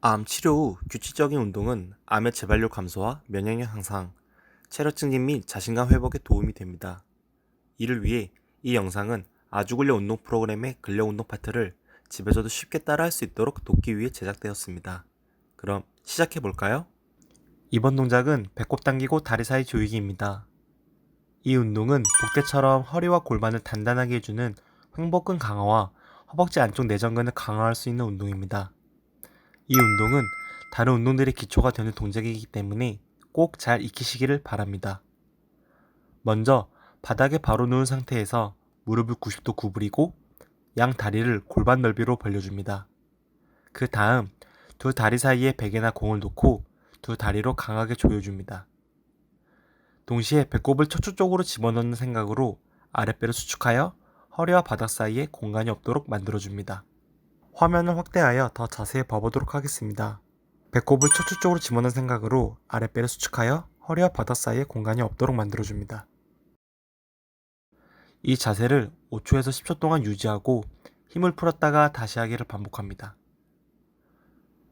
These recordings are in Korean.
암 치료 후 규칙적인 운동은 암의 재발률 감소와 면역력 향상, 체력 증진 및 자신감 회복에 도움이 됩니다. 이를 위해 이 영상은 아주 근력 운동 프로그램의 근력 운동 파트를 집에서도 쉽게 따라할 수 있도록 돕기 위해 제작되었습니다. 그럼 시작해 볼까요? 이번 동작은 배꼽 당기고 다리 사이 조이기입니다. 이 운동은 복대처럼 허리와 골반을 단단하게 해주는 횡복근 강화와 허벅지 안쪽 내전근을 강화할 수 있는 운동입니다. 이 운동은 다른 운동들의 기초가 되는 동작이기 때문에 꼭 잘 익히시기를 바랍니다. 먼저 바닥에 바로 누운 상태에서 무릎을 90도 구부리고 양 다리를 골반 넓이로 벌려줍니다. 그 다음 두 다리 사이에 베개나 공을 놓고 두 다리로 강하게 조여줍니다. 동시에 배꼽을 척추 쪽으로 집어넣는 생각으로 아랫배를 수축하여 허리와 바닥 사이에 공간이 없도록 만들어줍니다. 화면을 확대하여 더 자세히 봐보도록 하겠습니다. 배꼽을 척추 쪽으로 집어넣는 생각으로 아랫배를 수축하여 허리와 바닥 사이에 공간이 없도록 만들어줍니다. 이 자세를 5초에서 10초 동안 유지하고 힘을 풀었다가 다시 하기를 반복합니다.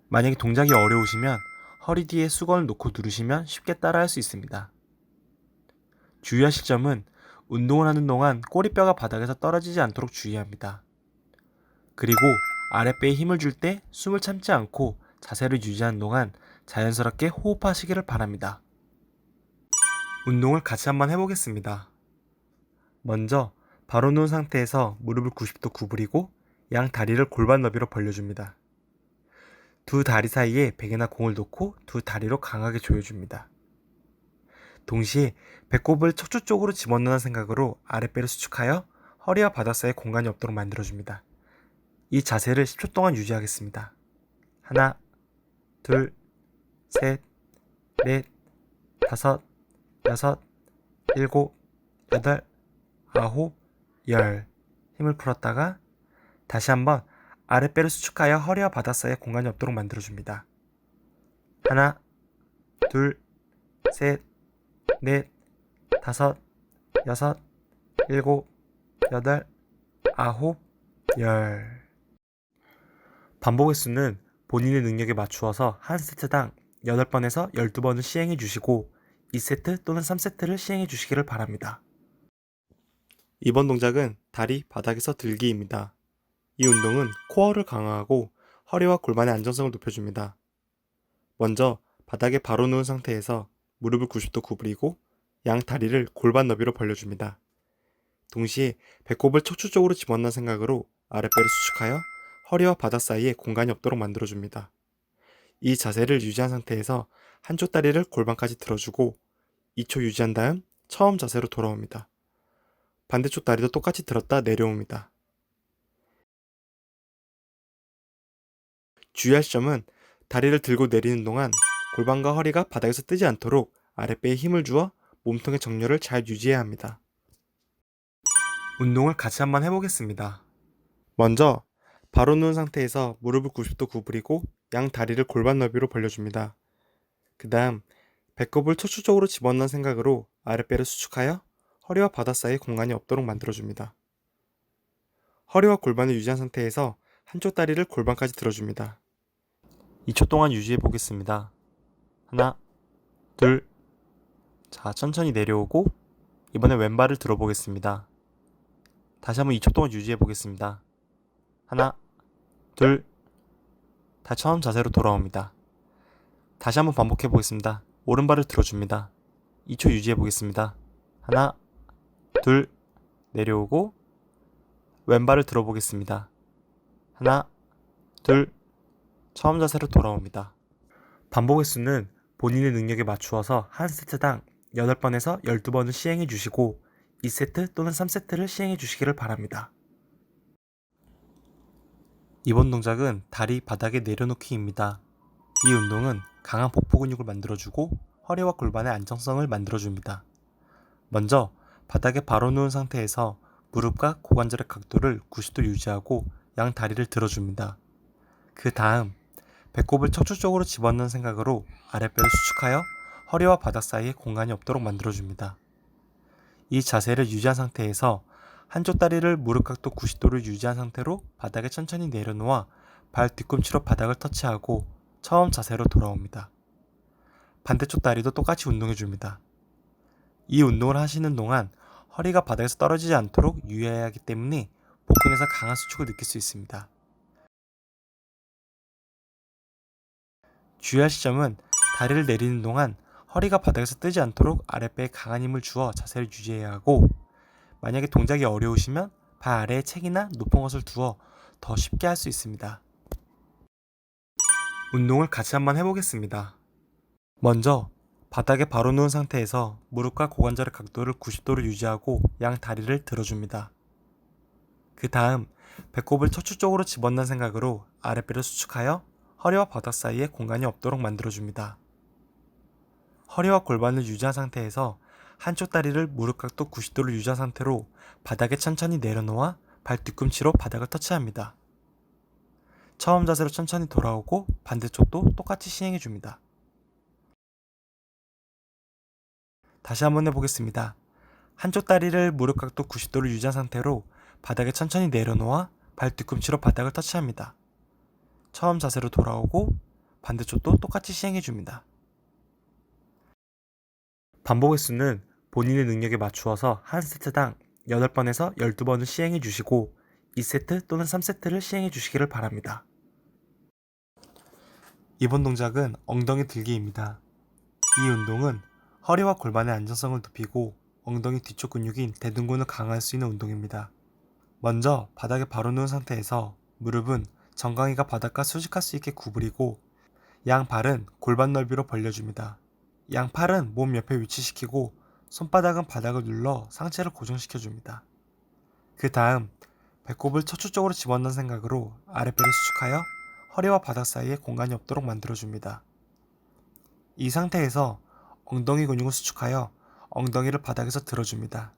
만약에 동작이 어려우시면 허리 뒤에 수건을 놓고 누르시면 쉽게 따라할 수 있습니다. 주의하실 점은 운동을 하는 동안 꼬리뼈가 바닥에서 떨어지지 않도록 주의합니다. 그리고 아랫배에 힘을 줄 때 숨을 참지 않고 자세를 유지하는 동안 자연스럽게 호흡하시기를 바랍니다. 운동을 같이 한번 해보겠습니다. 먼저 바로 누운 상태에서 무릎을 90도 구부리고 양 다리를 골반 너비로 벌려줍니다. 두 다리 사이에 베개나 공을 놓고 두 다리로 강하게 조여줍니다. 동시에 배꼽을 척추 쪽으로 집어넣는 생각으로 아랫배를 수축하여 허리와 바닥 사이에 공간이 없도록 만들어줍니다. 이 자세를 10초 동안 유지하겠습니다. 하나, 둘, 셋, 넷, 다섯, 여섯, 일곱, 여덟, 아홉, 열. 힘을 풀었다가 다시 한번 아랫배를 수축하여 허리와 바닥 사이에 공간이 없도록 만들어줍니다. 하나, 둘, 셋, 넷, 다섯, 여섯, 일곱, 여덟, 아홉, 열. 반복 횟수는 본인의 능력에 맞추어서 한 세트당 8번에서 12번을 시행해 주시고 2세트 또는 3세트를 시행해 주시기를 바랍니다. 이번 동작은 다리 바닥에서 들기입니다. 이 운동은 코어를 강화하고 허리와 골반의 안정성을 높여줍니다. 먼저 바닥에 바로 누운 상태에서 무릎을 90도 구부리고 양 다리를 골반 너비로 벌려줍니다. 동시에 배꼽을 척추 쪽으로 집어넣는 생각으로 아랫배를 수축하여 허리와 바닥 사이에 공간이 없도록 만들어줍니다. 이 자세를 유지한 상태에서 한쪽 다리를 골반까지 들어주고 2초 유지한 다음 처음 자세로 돌아옵니다. 반대쪽 다리도 똑같이 들었다 내려옵니다. 주의할 점은 다리를 들고 내리는 동안 골반과 허리가 바닥에서 뜨지 않도록 아랫배에 힘을 주어 몸통의 정렬을 잘 유지해야 합니다. 운동을 같이 한번 해보겠습니다. 먼저 바로 누운 상태에서 무릎을 90도 구부리고 양 다리를 골반 너비로 벌려줍니다. 그 다음 배꼽을 척추 쪽으로 집어넣는 생각으로 아랫배를 수축하여 허리와 바닥 사이에 공간이 없도록 만들어줍니다. 허리와 골반을 유지한 상태에서 한쪽 다리를 골반까지 들어줍니다. 2초 동안 유지해 보겠습니다. 하나, 둘, 자, 천천히 내려오고, 이번에 왼발을 들어보겠습니다. 다시 한번 2초 동안 유지해 보겠습니다. 하나, 둘, 다시 처음 자세로 돌아옵니다. 다시 한번 반복해 보겠습니다. 오른발을 들어줍니다. 2초 유지해 보겠습니다. 하나, 둘, 내려오고, 왼발을 들어보겠습니다. 하나, 둘, 처음 자세로 돌아옵니다. 반복 횟수는 본인의 능력에 맞추어서 한 세트당 8번에서 12번을 시행해 주시고 2세트 또는 3세트를 시행해 주시기를 바랍니다. 이번 동작은 다리 바닥에 내려놓기입니다. 이 운동은 강한 복부 근육을 만들어주고 허리와 골반의 안정성을 만들어줍니다. 먼저 바닥에 바로 누운 상태에서 무릎과 고관절의 각도를 90도 유지하고 양 다리를 들어줍니다. 그 다음 배꼽을 척추 쪽으로 집어넣는 생각으로 아랫배를 수축하여 허리와 바닥 사이에 공간이 없도록 만들어줍니다. 이 자세를 유지한 상태에서 한쪽 다리를 무릎 각도 90도를 유지한 상태로 바닥에 천천히 내려놓아 발 뒤꿈치로 바닥을 터치하고 처음 자세로 돌아옵니다. 반대쪽 다리도 똑같이 운동해 줍니다. 이 운동을 하시는 동안 허리가 바닥에서 떨어지지 않도록 유의해야 하기 때문에 복근에서 강한 수축을 느낄 수 있습니다. 주의할 시점은 다리를 내리는 동안 허리가 바닥에서 뜨지 않도록 아랫배에 강한 힘을 주어 자세를 유지해야 하고 만약에 동작이 어려우시면 발 아래에 책이나 높은 것을 두어 더 쉽게 할 수 있습니다. 운동을 같이 한번 해보겠습니다. 먼저 바닥에 바로 누운 상태에서 무릎과 고관절의 각도를 90도로 유지하고 양 다리를 들어줍니다. 그 다음 배꼽을 척추 쪽으로 집어넣는 생각으로 아랫배를 수축하여 허리와 바닥 사이에 공간이 없도록 만들어줍니다. 허리와 골반을 유지한 상태에서 한쪽 다리를 무릎 각도 90도를 유지한 상태로 바닥에 천천히 내려놓아 발 뒤꿈치로 바닥을 터치합니다. 처음 자세로 천천히 돌아오고 반대쪽도 똑같이 시행해 줍니다. 다시 한번 해보겠습니다. 한쪽 다리를 무릎 각도 90도를 유지한 상태로 바닥에 천천히 내려놓아 발 뒤꿈치로 바닥을 터치합니다. 처음 자세로 돌아오고 반대쪽도 똑같이 시행해 줍니다. 반복 횟수는 본인의 능력에 맞추어서 한 세트당 8번에서 12번을 시행해 주시고 2세트 또는 3세트를 시행해 주시기를 바랍니다. 이번 동작은 엉덩이 들기입니다. 이 운동은 허리와 골반의 안정성을 높이고 엉덩이 뒤쪽 근육인 대둔근을 강화할 수 있는 운동입니다. 먼저 바닥에 바로 누운 상태에서 무릎은 정강이가 바닥과 수직할 수 있게 구부리고 양 발은 골반 넓이로 벌려줍니다. 양 팔은 몸 옆에 위치시키고 손바닥은 바닥을 눌러 상체를 고정시켜줍니다. 그 다음 배꼽을 척추 쪽으로 집어넣는 생각으로 아랫배를 수축하여 허리와 바닥 사이에 공간이 없도록 만들어줍니다. 이 상태에서 엉덩이 근육을 수축하여 엉덩이를 바닥에서 들어줍니다.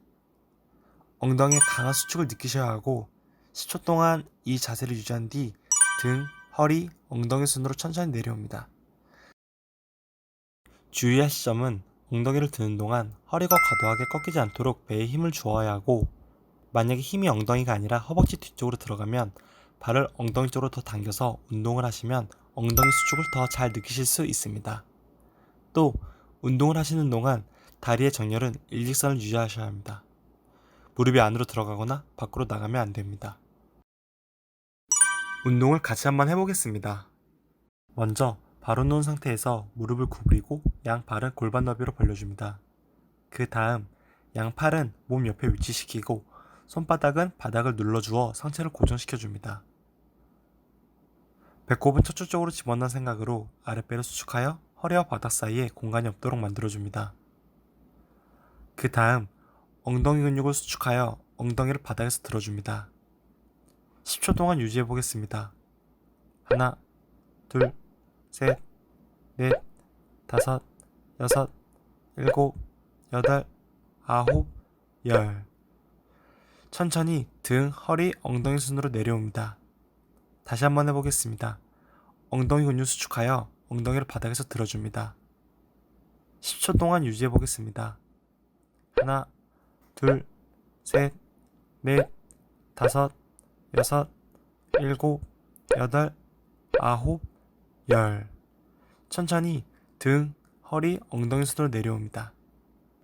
엉덩이에 강한 수축을 느끼셔야 하고 10초 동안 이 자세를 유지한 뒤 등, 허리, 엉덩이 순으로 천천히 내려옵니다. 주의할 시점은 엉덩이를 드는 동안 허리가 과도하게 꺾이지 않도록 배에 힘을 주어야 하고 만약에 힘이 엉덩이가 아니라 허벅지 뒤쪽으로 들어가면 발을 엉덩이 쪽으로 더 당겨서 운동을 하시면 엉덩이 수축을 더 잘 느끼실 수 있습니다. 또 운동을 하시는 동안 다리의 정렬은 일직선을 유지하셔야 합니다. 무릎이 안으로 들어가거나 밖으로 나가면 안 됩니다. 운동을 같이 한번 해보겠습니다. 먼저 바로 누운 상태에서 무릎을 구부리고 양 발은 골반 너비로 벌려줍니다. 그 다음 양 팔은 몸 옆에 위치시키고 손바닥은 바닥을 눌러주어 상체를 고정시켜줍니다. 배꼽은 척추 쪽으로 집어넣는 생각으로 아랫배를 수축하여 허리와 바닥 사이에 공간이 없도록 만들어줍니다. 그 다음 엉덩이 근육을 수축하여 엉덩이를 바닥에서 들어줍니다. 10초 동안 유지해 보겠습니다. 하나, 둘, 셋, 넷, 다섯, 여섯, 일곱, 여덟, 아홉, 열. 천천히 등, 허리, 엉덩이 순으로 내려옵니다. 다시 한번 해보겠습니다. 엉덩이 근육 수축하여 엉덩이를 바닥에서 들어줍니다. 10초 동안 유지해 보겠습니다. 하나, 둘, 셋, 넷, 다섯, 여섯, 일곱, 여덟, 아홉, 열. 천천히 등, 허리, 엉덩이 순으로 내려옵니다.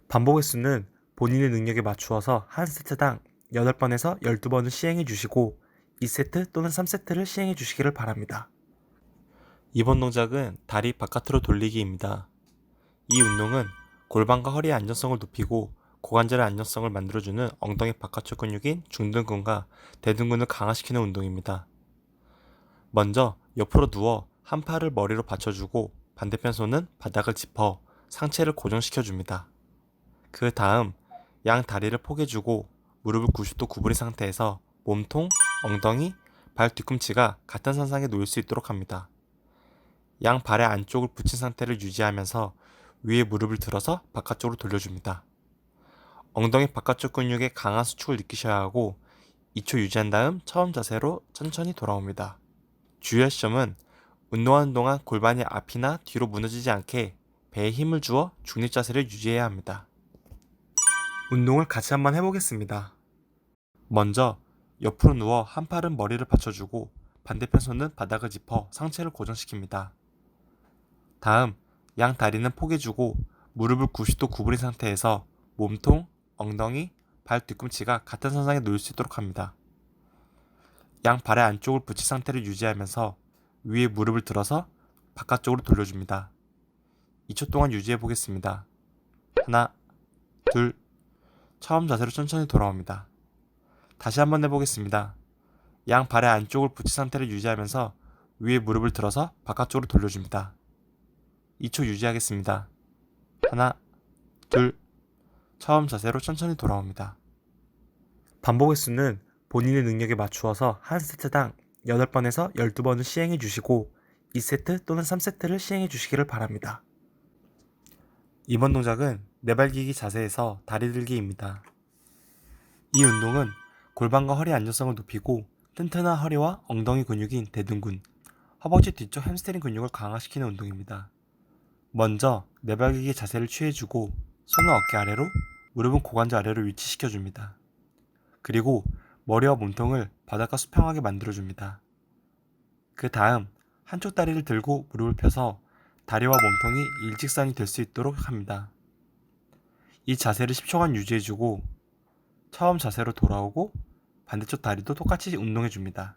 반복 횟수는 본인의 능력에 맞추어서 한 세트당 8번에서 12번을 시행해 주시고 2세트 또는 3세트를 시행해 주시기를 바랍니다. 이번 동작은 다리 바깥으로 돌리기입니다. 이 운동은 골반과 허리의 안정성을 높이고 고관절의 안정성을 만들어주는 엉덩이 바깥쪽 근육인 중둔근과 대둔근을 강화시키는 운동입니다. 먼저 옆으로 누워 한 팔을 머리로 받쳐주고 반대편 손은 바닥을 짚어 상체를 고정시켜 줍니다. 그 다음 양 다리를 포개주고 무릎을 90도 구부린 상태에서 몸통, 엉덩이, 발 뒤꿈치가 같은 선상에 놓일 수 있도록 합니다. 양 발의 안쪽을 붙인 상태를 유지하면서 위에 무릎을 들어서 바깥쪽으로 돌려줍니다. 엉덩이 바깥쪽 근육에 강한 수축을 느끼셔야 하고 2초 유지한 다음 처음 자세로 천천히 돌아옵니다. 주의할 점은 운동하는 동안 골반이 앞이나 뒤로 무너지지 않게 배에 힘을 주어 중립 자세를 유지해야 합니다. 운동을 같이 한번 해보겠습니다. 먼저 옆으로 누워 한 팔은 머리를 받쳐주고 반대편 손은 바닥을 짚어 상체를 고정시킵니다. 다음 양 다리는 포개주고 무릎을 90도 구부린 상태에서 몸통, 엉덩이, 발 뒤꿈치가 같은 선상에 놓일 수 있도록 합니다. 양 발의 안쪽을 붙인 상태를 유지하면서 위에 무릎을 들어서 바깥쪽으로 돌려줍니다. 2초 동안 유지해 보겠습니다. 하나, 둘, 처음 자세로 천천히 돌아옵니다. 다시 한번 해보겠습니다. 양 발의 안쪽을 붙인 상태를 유지하면서 위에 무릎을 들어서 바깥쪽으로 돌려줍니다. 2초 유지하겠습니다. 하나, 둘, 처음 자세로 천천히 돌아옵니다. 반복 횟수는 본인의 능력에 맞추어서 한 세트당 8번에서 12번을 시행해 주시고 2세트 또는 3세트를 시행해 주시기를 바랍니다. 이번 동작은 내발기기 자세에서 다리 들기입니다. 이 운동은 골반과 허리 안정성을 높이고 튼튼한 허리와 엉덩이 근육인 대둔근, 허벅지 뒤쪽 햄스트링 근육을 강화시키는 운동입니다. 먼저 내발기기 자세를 취해주고 손은 어깨 아래로, 무릎은 고관절 아래로 위치시켜 줍니다. 그리고 머리와 몸통을 바닥과 수평하게 만들어 줍니다. 그 다음 한쪽 다리를 들고 무릎을 펴서 다리와 몸통이 일직선이 될 수 있도록 합니다. 이 자세를 10초간 유지해주고 처음 자세로 돌아오고 반대쪽 다리도 똑같이 운동해줍니다.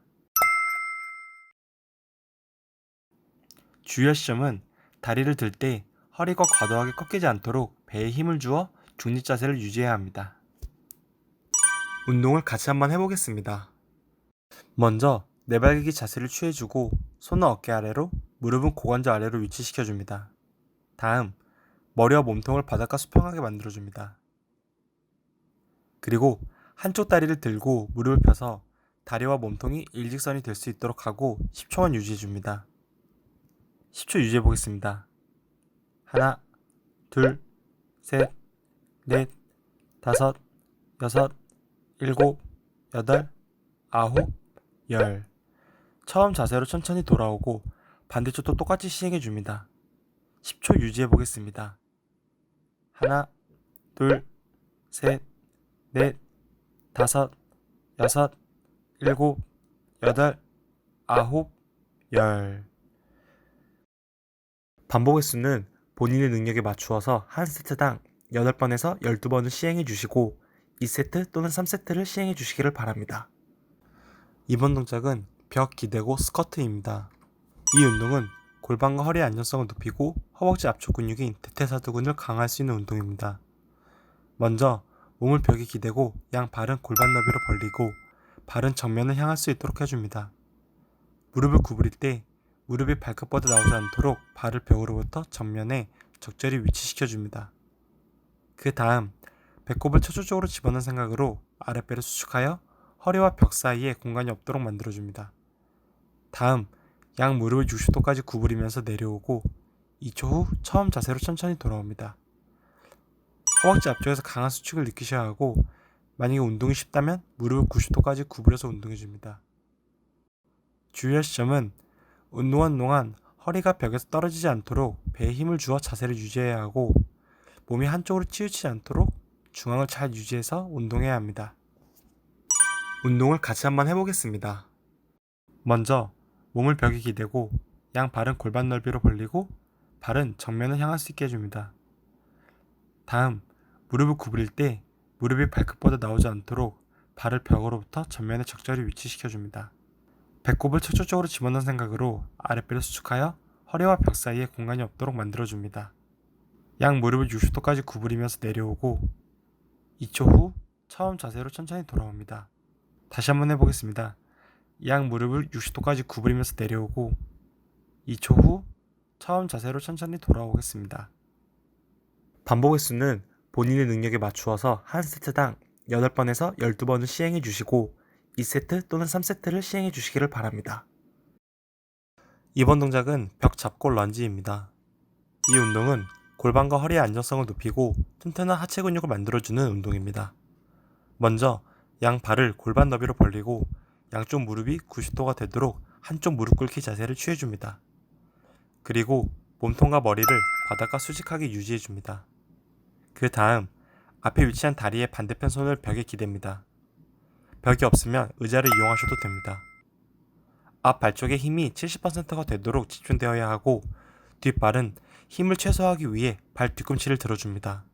주의할 점은 다리를 들 때 허리가 과도하게 꺾이지 않도록 배에 힘을 주어 중립 자세를 유지해야 합니다. 운동을 같이 한번 해보겠습니다. 먼저 내발기기 자세를 취해주고 손은 어깨 아래로 무릎은 고관절 아래로 위치시켜줍니다. 다음 머리와 몸통을 바닥과 수평하게 만들어줍니다. 그리고 한쪽 다리를 들고 무릎을 펴서 다리와 몸통이 일직선이 될 수 있도록 하고 10초간 유지해줍니다. 10초 유지해 보겠습니다. 하나, 둘, 셋, 넷, 다섯, 여섯, 일곱, 여덟, 아홉, 열. 처음 자세로 천천히 돌아오고 반대쪽도 똑같이 시행해 줍니다. 10초 유지해 보겠습니다. 하나, 둘, 셋, 넷, 다섯, 여섯, 일곱, 여덟, 아홉, 열. 반복 횟수는 본인의 능력에 맞추어서 한 세트당 8번에서 12번을 시행해 주시고 2세트 또는 3세트를 시행해 주시기를 바랍니다. 이번 동작은 벽 기대고 스쿼트입니다. 이 운동은 골반과 허리의 안정성을 높이고 허벅지 앞쪽 근육인 대퇴사두근을 강화할 수 있는 운동입니다. 먼저 몸을 벽에 기대고 양 발은 골반 너비로 벌리고 발은 정면을 향할 수 있도록 해줍니다. 무릎을 구부릴 때 무릎이 발끝보다 나오지 않도록 발을 벽으로부터 정면에 적절히 위치시켜 줍니다. 그 다음 배꼽을 초조적으로 집어넣은 생각으로 아랫배를 수축하여 허리와 벽 사이에 공간이 없도록 만들어 줍니다. 다음 양 무릎을 60도까지 구부리면서 내려오고 2초 후 처음 자세로 천천히 돌아옵니다. 허벅지 앞쪽에서 강한 수축을 느끼셔야 하고 만약에 운동이 쉽다면 무릎을 90도까지 구부려서 운동해 줍니다. 주의할 점은 운동한 동안 허리가 벽에서 떨어지지 않도록 배에 힘을 주어 자세를 유지해야 하고 몸이 한쪽으로 치우치지 않도록 중앙을 잘 유지해서 운동해야 합니다. 운동을 같이 한번 해보겠습니다. 먼저 몸을 벽에 기대고 양 발은 골반 넓이로 벌리고 발은 정면을 향할 수 있게 해줍니다. 다음 무릎을 구부릴 때 무릎이 발끝보다 나오지 않도록 발을 벽으로부터 전면에 적절히 위치시켜줍니다. 배꼽을 초조적으로 집어넣은 생각으로 아랫배를 수축하여 허리와 벽 사이에 공간이 없도록 만들어줍니다. 양 무릎을 60도까지 구부리면서 내려오고 2초 후 처음 자세로 천천히 돌아옵니다. 다시 한번 해보겠습니다. 양 무릎을 60도까지 구부리면서 내려오고 2초 후 처음 자세로 천천히 돌아오겠습니다. 반복 횟수는 본인의 능력에 맞추어서 한 세트당 8번에서 12번을 시행해 주시고 2세트 또는 3세트를 시행해 주시기를 바랍니다. 이번 동작은 벽 잡고 런지입니다. 이 운동은 골반과 허리의 안정성을 높이고 튼튼한 하체 근육을 만들어주는 운동입니다. 먼저 양 발을 골반 너비로 벌리고 양쪽 무릎이 90도가 되도록 한쪽 무릎 꿇기 자세를 취해줍니다. 그리고 몸통과 머리를 바닥과 수직하게 유지해줍니다. 그 다음 앞에 위치한 다리의 반대편 손을 벽에 기댑니다. 벽이 없으면 의자를 이용하셔도 됩니다. 앞 발 쪽에 힘이 70%가 되도록 집중되어야 하고 뒷발은 힘을 최소화하기 위해 발 뒤꿈치를 들어줍니다.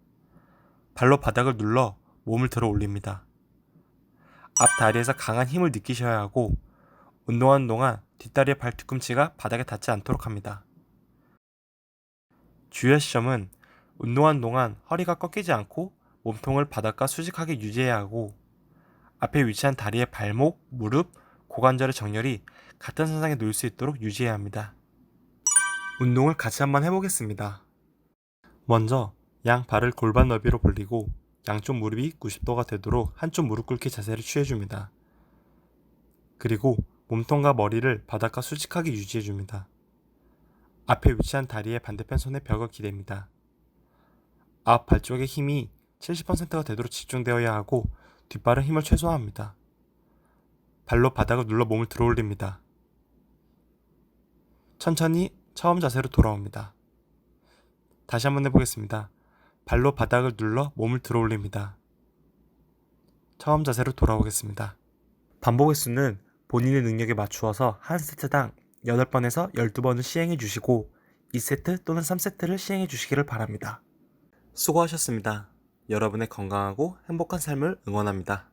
발로 바닥을 눌러 몸을 들어 올립니다. 앞 다리에서 강한 힘을 느끼셔야 하고 운동하는 동안 뒷다리의 발 뒤꿈치가 바닥에 닿지 않도록 합니다. 주의할 시점은 운동하는 동안 허리가 꺾이지 않고 몸통을 바닥과 수직하게 유지해야 하고 앞에 위치한 다리의 발목, 무릎, 고관절의 정렬이 같은 선상에 놓일 수 있도록 유지해야 합니다. 운동을 같이 한번 해보겠습니다. 먼저 양 발을 골반 너비로 벌리고 양쪽 무릎이 90도가 되도록 한쪽 무릎 꿇기 자세를 취해줍니다. 그리고 몸통과 머리를 바닥과 수직하게 유지해줍니다. 앞에 위치한 다리의 반대편 손에 벽을 기댑니다. 앞 발 쪽의 힘이 70%가 되도록 집중되어야 하고 뒷발은 힘을 최소화합니다. 발로 바닥을 눌러 몸을 들어 올립니다. 천천히 처음 자세로 돌아옵니다. 다시 한번 해보겠습니다. 발로 바닥을 눌러 몸을 들어 올립니다. 처음 자세로 돌아오겠습니다. 반복 횟수는 본인의 능력에 맞추어서 한 세트당 8번에서 12번을 시행해 주시고 2세트 또는 3세트를 시행해 주시기를 바랍니다. 수고하셨습니다. 여러분의 건강하고 행복한 삶을 응원합니다.